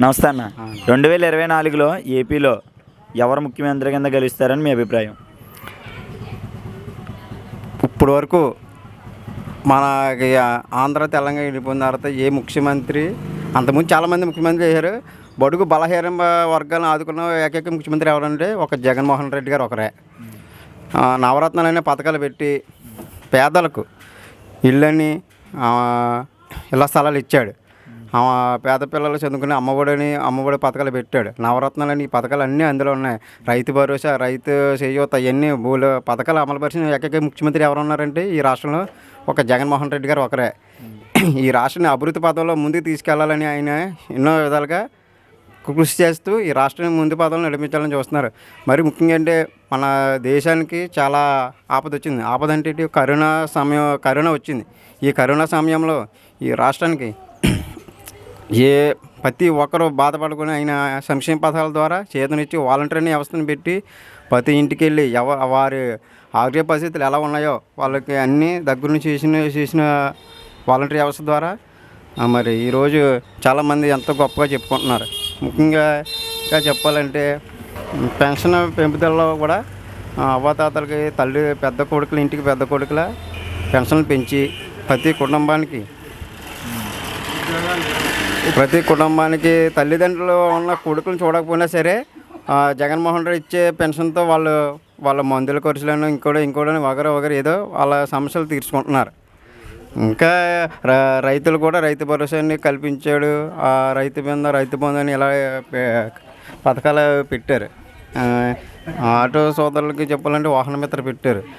నమస్తే అన్న. రెండు వేల ఇరవై నాలుగులో ఏపీలో ఎవరు ముఖ్యమంత్రి కింద గెలుస్తారని మీ అభిప్రాయం? ఇప్పుడు వరకు మన ఆంధ్ర తెలంగాణ విడిపోయిన తర్వాత ఏ ముఖ్యమంత్రి అంతకుముందు చాలామంది ముఖ్యమంత్రి చేశారు. బడుగు బలహీన వర్గాలను ఆదుకున్న ఏకైక ముఖ్యమంత్రి ఎవరంటే ఒక జగన్మోహన్ రెడ్డి గారు ఒకరే. ఆ, నవరత్నాలు అనే పథకాలు పెట్టి పేదలకు ఇళ్ళని ఇళ్ళ స్థలాలు ఇచ్చాడు. పేద పిల్లలు చదువుకునే అమ్మఒడిని అమ్మఒడి పథకాలు పెట్టాడు. నవరత్నాలని ఈ పథకాలు అన్నీ అందులో ఉన్నాయి. రైతు భరోసా రైతు చేయూత అవన్నీ భూలు పథకాలు అమలుపరిచిన ఏకైక ముఖ్యమంత్రి ఎవరు ఉన్నారంటే ఈ రాష్ట్రంలో ఒక జగన్మోహన్ రెడ్డి గారు ఒకరే. ఈ రాష్ట్రాన్ని అభివృద్ధి పదంలో ముందుకు తీసుకెళ్ళాలని ఆయన ఎన్నో విధాలుగా కృషి చేస్తూ ఈ రాష్ట్రాన్ని ముందు పదంలో నడిపించాలని చూస్తున్నారు. మరి ముఖ్యంగా అంటే మన దేశానికి చాలా ఆపద వచ్చింది. ఆపద అంటే కరోనా సమయం కరోనా వచ్చింది. ఈ కరోనా సమయంలో ఈ రాష్ట్రానికి ఏ ప్రతి ఒక్కరూ బాధపడుకుని ఆయన సంక్షేమ పథకాల ద్వారా చేతనిచ్చి వాలంటీర్ని వ్యవస్థను పెట్టి ప్రతి ఇంటికి వెళ్ళి ఎవ వారి ఆరోగ్య పరిస్థితులు ఎలా ఉన్నాయో వాళ్ళకి అన్నీ దగ్గర నుంచి చేసిన చేసిన వాలంటీర్ వ్యవస్థ ద్వారా మరి ఈరోజు చాలామంది ఎంతో గొప్పగా చెప్పుకుంటున్నారు. ముఖ్యంగా ఇంకా చెప్పాలంటే పెన్షన్ పెంపుదలలో కూడా అవ్వాతాతలకి తల్లి పెద్ద కొడుకులు ఇంటికి పెద్ద కొడుకుల పెన్షన్లు పెంచి ప్రతి కుటుంబానికి ప్రతి కుటుంబానికి తల్లిదండ్రులు ఉన్న కొడుకులు చూడకపోయినా సరే జగన్మోహన్ రెడ్డి ఇచ్చే పెన్షన్తో వాళ్ళు వాళ్ళ మందుల ఖర్చులను ఇంకోటి ఇంకోటి వగర వగరు ఏదో వాళ్ళ సమస్యలు తీర్చుకుంటున్నారు. ఇంకా రైతులు కూడా రైతు భరోసాని కల్పించాడు. ఆ రైతు బింద రైతు బంధు అని ఇలా పథకాలు పెట్టారు. ఆటో సోదరులకి చెప్పాలంటే వాహన మిత్ర పెట్టారు.